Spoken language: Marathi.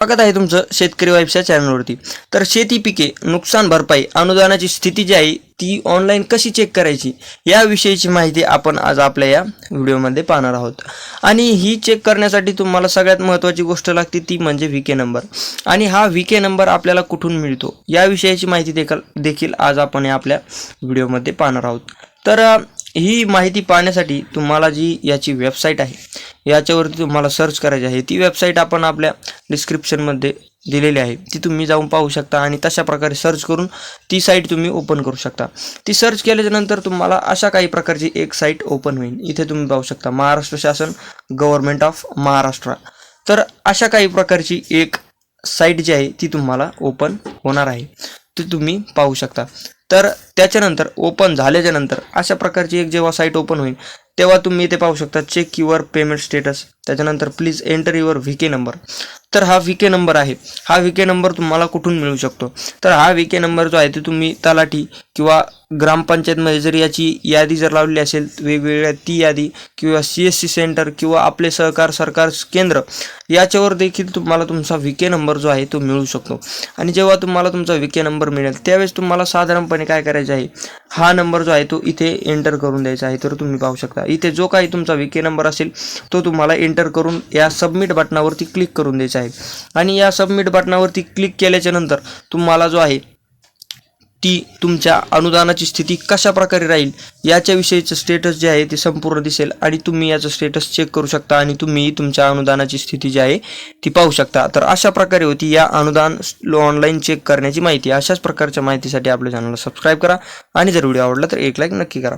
स्वागत आहे तुमचं शेतकरी वाईफच्या चॅनलवरती तर शेती पिके नुकसान भरपाई अनुदानाची स्थिती जी आहे ती ऑनलाईन कशी चेक करायची? याविषयीची माहिती आपण आज आपल्या या व्हिडिओमध्ये पाहणार आहोत. आणि ही चेक करण्यासाठी तुम्हाला सगळ्यात महत्त्वाची गोष्ट लागते ती म्हणजे व्ही के नंबर आणि हा व्ही के नंबर आपल्याला कुठून मिळतो? याविषयीची माहिती देखील देखील आज आपण या आपल्या व्हिडिओमध्ये पाहणार आहोत. तर ही माहिती पाहण्यासाठी तुम्हाला जी याची वेबसाईट आहे याच्यावरती तुम्हाला सर्च करायची आहे. ती वेबसाईट आपण आपल्या डिस्क्रिप्शनमध्ये दिलेली आहे. ती तुम्ही जाऊन पाहू शकता आणि तशा प्रकारे सर्च करून ती साईट तुम्ही ओपन करू शकता. ती सर्च केल्याच्यानंतर तुम्हाला अशा काही प्रकारची एक साईट ओपन होईल. इथे तुम्ही पाहू शकता महाराष्ट्र शासन गव्हर्नमेंट ऑफ महाराष्ट्र. तर अशा काही प्रकारची एक साईट जी आहे ती तुम्हाला ओपन होणार आहे. ती तुम्ही पाहू शकता. तर त्याच्यानंतर ओपन झाल्याच्यानंतर अशा प्रकारची एक जेव्हा साईट ओपन होईल तेव्हा तुम्ही इथे पाहू शकता चेक युअर पेमेंट स्टेटस त्याच्यानंतर please enter your V K number तर हा व्ही के नंबर आहे. हा व्ही के नंबर तुम्हाला कुठून मिळू शकतो? तर हा व्ही के नंबर जो आहे तो तुम्ही तलाठी किंवा ग्रामपंचायतमध्ये जर याची यादी जर लावली असेल वेगवेगळ्या ती यादी किंवा सी एस सी सेंटर किंवा आपले सहकार सरकार केंद्र याच्यावर देखील तुम्हाला तुमचा व्ही के नंबर जो आहे तो मिळू शकतो. आणि जेव्हा तुम्हाला तुमचा व्ही के नंबर मिळेल त्यावेळेस तुम्हाला साधारणपणे काय करायचं आहे. हा नंबर जो आहे तो इथे एंटर करून द्यायचा आहे. तर तुम्ही पाहू शकता. इथे जो काही तुमचा विके के नंबर असेल तो तुम्हाला एंटर करून या सबमिट बटनावरती क्लिक करून द्यायचा आहे. आणि या सबमिट बटनावरती क्लिक केल्याच्यानंतर तुम्हाला जो आहे ती तुमच्या अनुदानाची स्थिती कशा प्रकारे राहील याच्याविषयीचं स्टेटस जे आहे ते संपूर्ण दिसेल आणि तुम्ही याचं स्टेटस चेक करू शकता आणि तुम्ही तुमच्या अनुदानाची स्थिती जी आहे ती पाहू शकता. तर अशा प्रकारे होती या अनुदान ऑनलाईन चेक करण्याची माहिती. अशाच प्रकारच्या माहितीसाठी आपल्या चॅनलला सबस्क्राईब करा आणि जर व्हिडिओ आवडला तर एक लाईक नक्की करा.